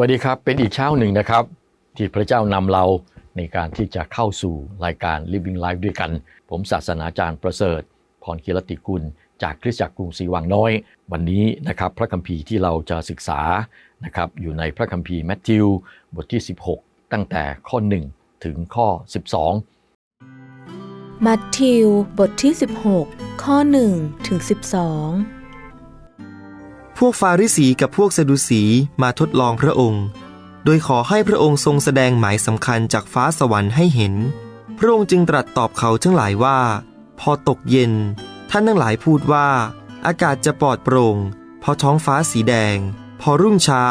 วัสดีครับ เป็นอีกเช้าหนึ่งนะครับ ที่พระเจ้านำเราในการที่จะเข้าสู่รายการ Living Life ด้วยกัน ผมศาสนาจารย์ประเสริฐ พรคีรติกุล จากคริสตจักรกรุงศรีวังน้อย วันนี้นะครับพระคัมภีร์ที่เราจะศึกษานะครับอยู่ในพระคัมภีร์แมทธิวบทที่ 16 ตั้งแต่ข้อ 1 ถึงข้อ 12 มัทธิวบทที่ 16 ข้อ 1 ถึง 12 พวกฟาริสีกับพวกสะดุสีมาทดลองพระองค์ โดยขอให้พระองค์ทรงแสดงหมายสำคัญจากฟ้าสวรรค์ให้เห็น พระองค์จึงตรัสตอบเขาทั้งหลายว่า พอตกเย็น ท่านทั้งหลายพูดว่า อากาศจะปลอดโปร่งพราะท้องฟ้าสีแดง พอรุ่งเช้า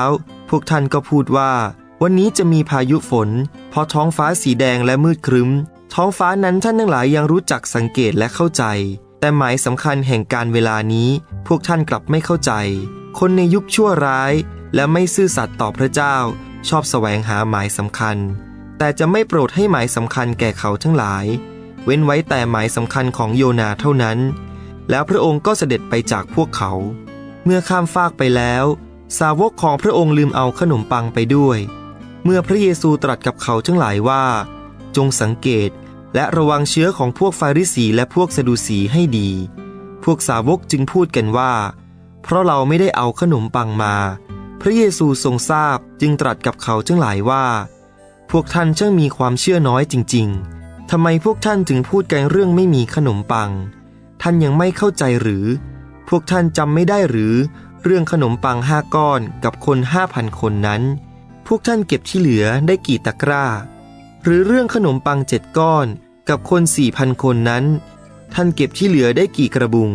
พวกท่านก็พูดว่า วันนี้จะมีพายุฝนพราะท้องฟ้าสีแดงและมืดครึ้ม ท้องฟ้านั้นท่านทั้งหลายยังรู้จักสังเกตและเข้าใจ แต่หมายสำคัญแห่งการเวลานี้ พวกท่านกลับไม่เข้าใจ คนในยุคชั่วร้ายและไม่ซื่อสัตย์ต่อพระเจ้าชอบแสวงหาหมายสำคัญ แต่จะไม่โปรดให้หมายสำคัญแก่เขาทั้งหลาย เว้นไว้แต่หมายสำคัญของโยนาเท่านั้น แล้วพระองค์ก็เสด็จไปจากพวกเขา เมื่อข้ามฟากไปแล้ว สาวกของพระองค์ลืมเอาขนมปังไปด้วย เมื่อพระเยซูตรัสกับเขาทั้งหลายว่า จงสังเกตและระวังเชื้อของพวกฟาริสีและพวกสะดูสีให้ดี พวกสาวกจึงพูดกันว่า เพราะเราไม่ได้เอาขนมปังมา พระเยซูทรงทราบจึงตรัสกับเขาทั้งหลายว่า พวกท่านช่างมีความเชื่อน้อยจริง ๆทำไมพวกท่านถึงพูดกันเรื่องไม่มีขนมปัง ท่านยังไม่เข้าใจหรือ พวกท่านจำไม่ได้หรือ เรื่องขนมปังห้าก้อนกับคนห้าพันคนนั้น พวกท่านเก็บที่เหลือได้กี่ตะกร้า หรือเรื่องขนมปังเจ็ดก้อนกับคนสี่พันคนนั้น ท่านเก็บที่เหลือได้กี่กระบุง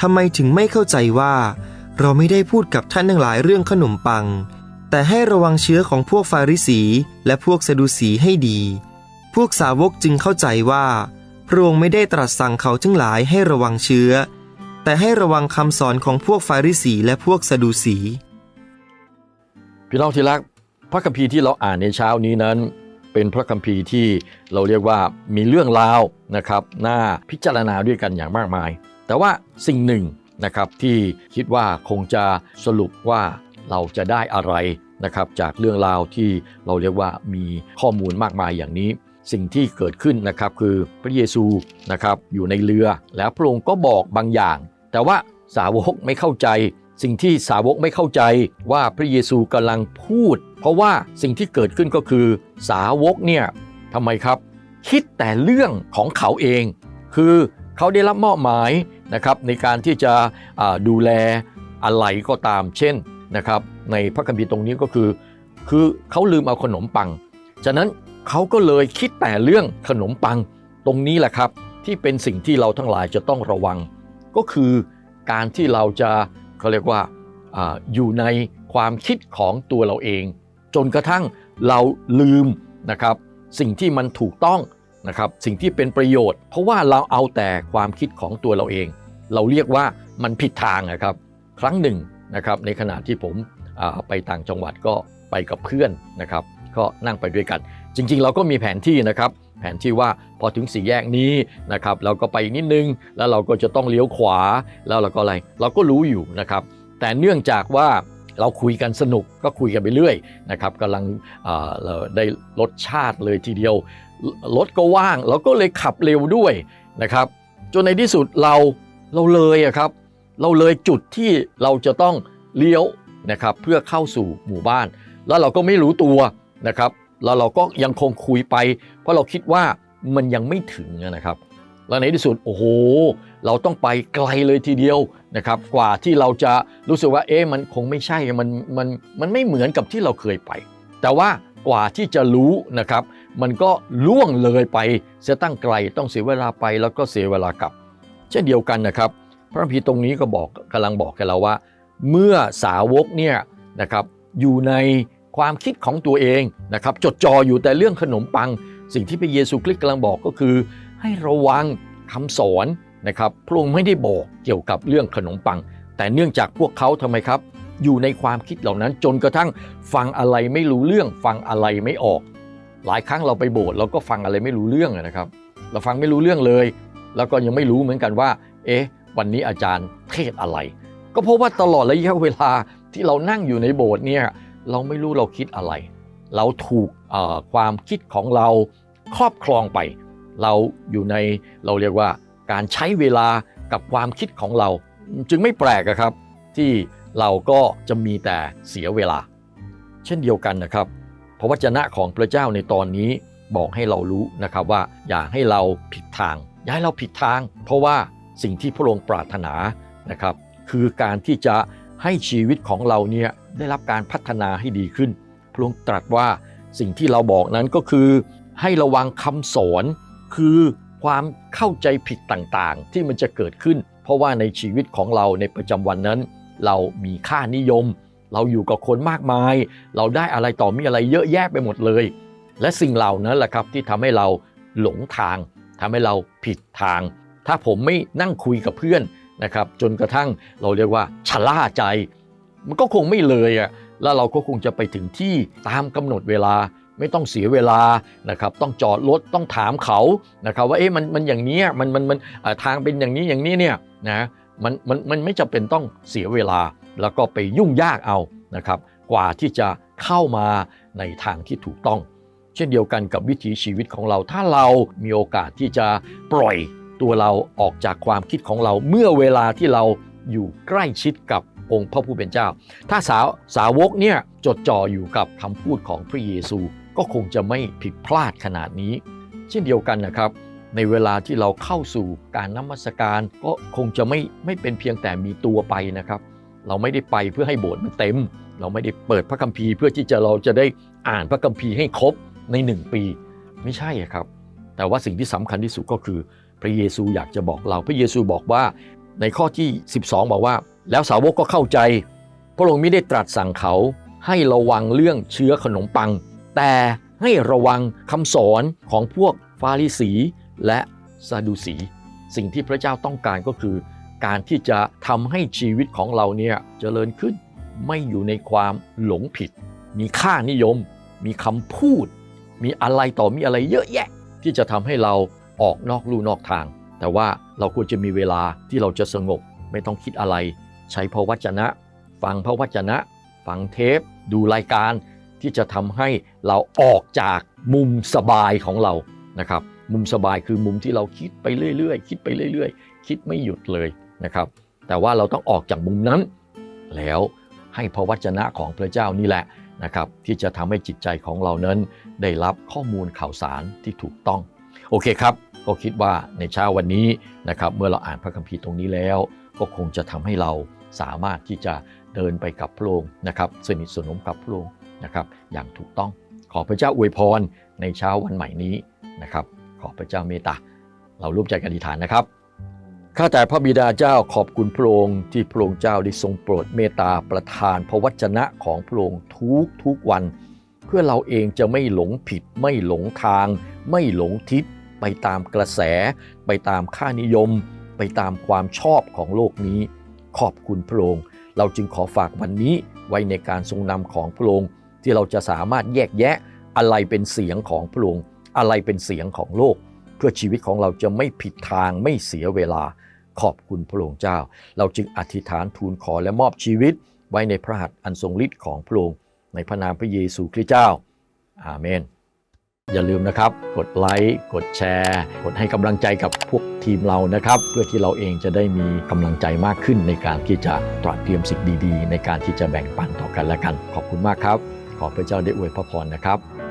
ทำไมถึงไม่เข้าใจว่า เราไม่ได้พูดกับท่านทั้งหลายเรื่องขนมปัง แต่ให้ระวังเชื้อของพวกฟาริสีและพวกสะดูสีให้ดี พวกสาวกจึงเข้าใจว่าพระองค์ไม่ได้ตรัสสั่งเขาทั้งหลายให้ระวังเชื้อ แต่ให้ระวังคำสอนของพวกฟาริสีและพวกสะดูสีพี่น้องที่รักพระคัมภีร์ที่เราอ่านในเช้านี้นั้น เป็นพระคัมภีร์ที่เราเรียกว่ามีเรื่องราวนะครับน่าพิจารณาด้วยกันอย่างมากมาย แต่ว่าสิ่งหนึ่งนะครับที่คิดว่าคงจะสรุปว่าเราจะได้อะไรนะครับจากเรื่องราวที่เราเรียกว่ามีข้อมูลมากมายอย่างนี้ สิ่งที่เกิดขึ้นนะครับคือพระเยซูนะครับอยู่ในเรือ แล้วพระองค์ก็บอกบางอย่าง แต่ว่าสาวกไม่เข้าใจ สิ่งที่สาวกไม่เข้าใจว่าพระเยซูกำลังพูด เพราะว่าสิ่งที่เกิดขึ้นก็คือสาวกเนี่ยทำไมครับ คิดแต่เรื่องของเขาเอง คือ เขาได้รับมอบหมายนะครับในการที่จะดูแลอะไรก็ตาม เช่นนะครับในพระคัมภีร์ตรงนี้ก็คือ คือเขาลืมเอาขนมปัง ฉะนั้นเขาก็เลยคิดแต่เรื่องขนมปังตรงนี้แหละครับ ที่เป็นสิ่งที่เราทั้งหลายจะต้องระวัง ก็คือการที่เราจะเขาเรียกว่าอาอยู่ในความคิดของตัวเราเอง จนกระทั่งเราลืมนะครับ สิ่งที่มันถูกต้อง นะครับสิ่งที่เป็นประโยชน์ เพราะว่าเราเอาแต่ความคิดของตัวเราเอง เราเรียกว่ามันผิดทางนะครับครั้งหนึ่งนะครับในขณะที่ผมไปต่างจังหวัดก็ไปกับเพื่อนนะครับ ก็นั่งไปด้วยกัน จริง ๆ เราก็มีแผนที่นะครับ แผนที่ว่าพอถึงสี่แยกนี้นะครับเราก็ไปอีกนิดนึง แล้วเราก็จะต้องเลี้ยวขวาแล้วเราก็อะไร เราก็รู้อยู่นะครับ แต่เนื่องจากว่าเราคุยกันสนุกก็คุยกันไปเรื่อยนะครับกำลังเราได้รสชาติเลยทีเดียว รถก็ว่างเราก็เลยขับเร็วด้วยนะครับ จนในที่สุดเราเราเลยอะครับ เราเลยจุดที่เราจะต้องเลี้ยวนะครับเพื่อเข้าสู่หมู่บ้าน แล้วเราก็ไม่รู้ตัวนะครับ แล้วเราก็ยังคงคุยไป เพราะเราคิดว่ามันยังไม่ถึงนะครับ แล้วในที่สุดโอ้โห เราต้องไปไกลเลยทีเดียวนะครับ กว่าที่เราจะรู้สึกว่าเอ๊ะมันคงไม่ใช่มันมันมันไม่เหมือนกับที่เราเคยไป แต่ว่า กว่าที่จะรู้นะครับ มันก็ล่วงเลยไปเสียตั้งไกลต้องเสียเวลาไปแล้วก็เสียเวลากลับ เช่นเดียวกันนะครับ พระคัมภีตรงนี้ก็บอกกำลังบอกกับเราว่า เมื่อสาวกเนี่ยนะครับอยู่ในความคิดของตัวเองนะครับจดจ่ออยู่แต่เรื่องขนมปัง สิ่งที่พระเยซูคริสต์กำลังบอกก็คือ ให้ระวังคำสอนนะครับพระองค์ไม่ได้บอกเกี่ยวกับเรื่องขนมปัง แต่เนื่องจากพวกเขาทำไมครับ อยู่ในความคิดเหล่านั้น จนกระทั่งฟังอะไรไม่รู้เรื่อง ฟังอะไรไม่ออก หลายครั้งเราไปโบสถ์เราก็ฟังอะไรไม่รู้เรื่องนะครับ เราฟังไม่รู้เรื่องเลย แล้วก็ยังไม่รู้เหมือนกันว่า เอ๊ะ วันนี้อาจารย์เทศอะไร ก็เพราะว่าตลอดระยะเวลาที่เรานั่งอยู่ในโบสถ์เนี่ยเราไม่รู้เราคิดอะไร เราถูกความคิดของเราครอบครองไป เราอยู่ในเราเรียกว่าการใช้เวลากับความคิดของเรา จึงไม่แปลกอะครับที่ เราก็จะมีแต่เสียเวลา เช่นเดียวกันนะครับ พระวจนะของพระเจ้าในตอนนี้บอกให้เรารู้นะครับว่าอย่าให้เราผิดทาง อย่าให้เราผิดทาง เพราะว่าสิ่งที่พระองค์ปรารถนานะครับ คือการที่จะให้ชีวิตของเราเนี่ยได้รับการพัฒนาให้ดีขึ้น พระองค์ตรัสว่าสิ่งที่เราบอกนั้นก็คือ ให้ระวังคำสอนคือความเข้าใจผิดต่างๆ ที่มันจะเกิดขึ้น เพราะว่าในชีวิตของเราในประจำวันนั้น เรามีค่านิยม เราอยู่กับคนมากมาย เราได้อะไรต่อมีอะไรเยอะแยะไปหมดเลย และสิ่งเหล่านั้นแหละครับที่ทำให้เราหลงทาง ทำให้เราผิดทาง ถ้าผมไม่นั่งคุยกับเพื่อนนะครับจนกระทั่งเราเรียกว่าชะล่าใจ มันก็คงไม่เลยอะแล้วเราก็คงจะไปถึงที่ตามกำหนดเวลาไม่ต้องเสียเวลานะครับต้องจอดรถต้องถามเขานะครับว่าเอ๊ะมันมันอย่างนี้ยมันมันมันทางเป็นอย่างนี้อย่างนี้เนี่ยนะ มันมันมันไม่จำเป็นต้องเสียเวลาแล้วก็ไปยุ่งยากเอานะครับ กว่าที่จะเข้ามาในทางที่ถูกต้อง เช่นเดียวกันกับวิถีชีวิตของเรา ถ้าเรามีโอกาสที่จะปล่อยตัวเราออกจากความคิดของเราเมื่อเวลาที่เราอยู่ใกล้ชิดกับองค์พระผู้เป็นเจ้า ถ้าสาวสาวกเนี่ยจดจ่ออยู่กับคำพูดของพระเยซู ก็คงจะไม่ผิดพลาดขนาดนี้ เช่นเดียวกันนะครับ ในเวลาที่เราเข้าสู่การนมัสการ ก็คงจะไม่ไม่เป็นเพียงแต่มีตัวไปนะครับ เราไม่ได้ไปเพื่อให้โบสถ์มันเต็ม เราไม่ได้เปิดพระคัมภีร์เพื่อที่จะเราจะได้อ่านพระคัมภีร์ให้ครบในหนึ่งปี ไม่ใช่ครับ แต่ว่าสิ่งที่สำคัญที่สุดก็คือ พระเยซูอยากจะบอกเราพระเยซูบอกว่าในข้อที่ 12 บอกว่า แล้วสาวกก็เข้าใจ พระองค์ไม่ได้ตรัสสั่งเขาให้ระวังเรื่องเชื้อขนมปัง แต่ให้ระวังคำสอนของพวกฟาริสี และซาดูสี สิ่งที่พระเจ้าต้องการก็คือ การที่จะทำให้ชีวิตของเราเนี่ยเจริญขึ้น ไม่อยู่ในความหลงผิด มีค่านิยม มีคำพูด มีอะไรต่อมีอะไรเยอะแยะ ที่จะทำให้เราออกนอกลู่นอกทาง แต่ว่าเราควรจะมีเวลาที่เราจะสงบ ไม่ต้องคิดอะไร ใช้พระวจนะ ฟังพระวจนะ ฟังเทป ดูรายการที่จะทำให้เราออกจากมุมสบายของเรานะครับ มุมสบายคือมุมที่เราคิดไปเรื่อยๆ คิดไปเรื่อยๆ คิดไม่หยุดเลยนะครับ แต่ว่าเราต้องออกจากมุมนั้น แล้วให้พระวจนะของพระเจ้านี่แหละนะครับ ที่จะทำให้จิตใจของเรานั้น ได้รับข้อมูลข่าวสารที่ถูกต้อง โอเคครับก็คิดว่าในเช้าวันนี้นะครับเมื่อเราอ่านพระคัมภีร์ตรงนี้แล้ว ก็คงจะทำให้เราสามารถที่จะเดินไปกับพระองค์นะครับสนิทสนมกับพระองค์นะครับ อย่างถูกต้องขอพระเจ้าอวยพรในเช้าวันใหม่นี้นะครับ ขอพระเจ้าเมตตาเราร่วมใจกันอธิษฐานนะครับข้าแต่พระบิดาเจ้าขอบคุณพระองค์ที่พระองค์เจ้าได้ทรงโปรดเมตตาประทานพระวจนะของพระองค์ทุกทุกวัน เพื่อเราเองจะไม่หลงผิด ไม่หลงทาง ไม่หลงทิศ ไปตามกระแส ไปตามค่านิยม ไปตามความชอบของโลกนี้ ขอบคุณพระองค์เราจึงขอฝากวันนี้ไว้ในการทรงนำของพระองค์ที่เราจะสามารถแยกแยะอะไรเป็นเสียงของพระองค์ อะไรเป็นเสียงของโลก เพื่อชีวิตของเราจะไม่ผิดทางไม่เสียเวลาขอบคุณพระองค์เจ้า เราจึงอธิษฐานทูลขอและมอบชีวิต ไว้ในพระหัตถ์อันทรงฤทธิ์ของพระองค์ในพระนามพระเยซูคริสต์เจ้า อาเมน อย่าลืมนะครับ กดไลค์ กดแชร์ กดให้กำลังใจกับพวกทีมเรานะครับ เพื่อที่เราเองจะได้มีกำลังใจมากขึ้นในการที่จะตระเตรียมสิ่งดีๆ ในการที่จะแบ่งปันต่อกันและกัน ขอบคุณมากครับ ขอพระเจ้าได้อวยพระพรนะครับ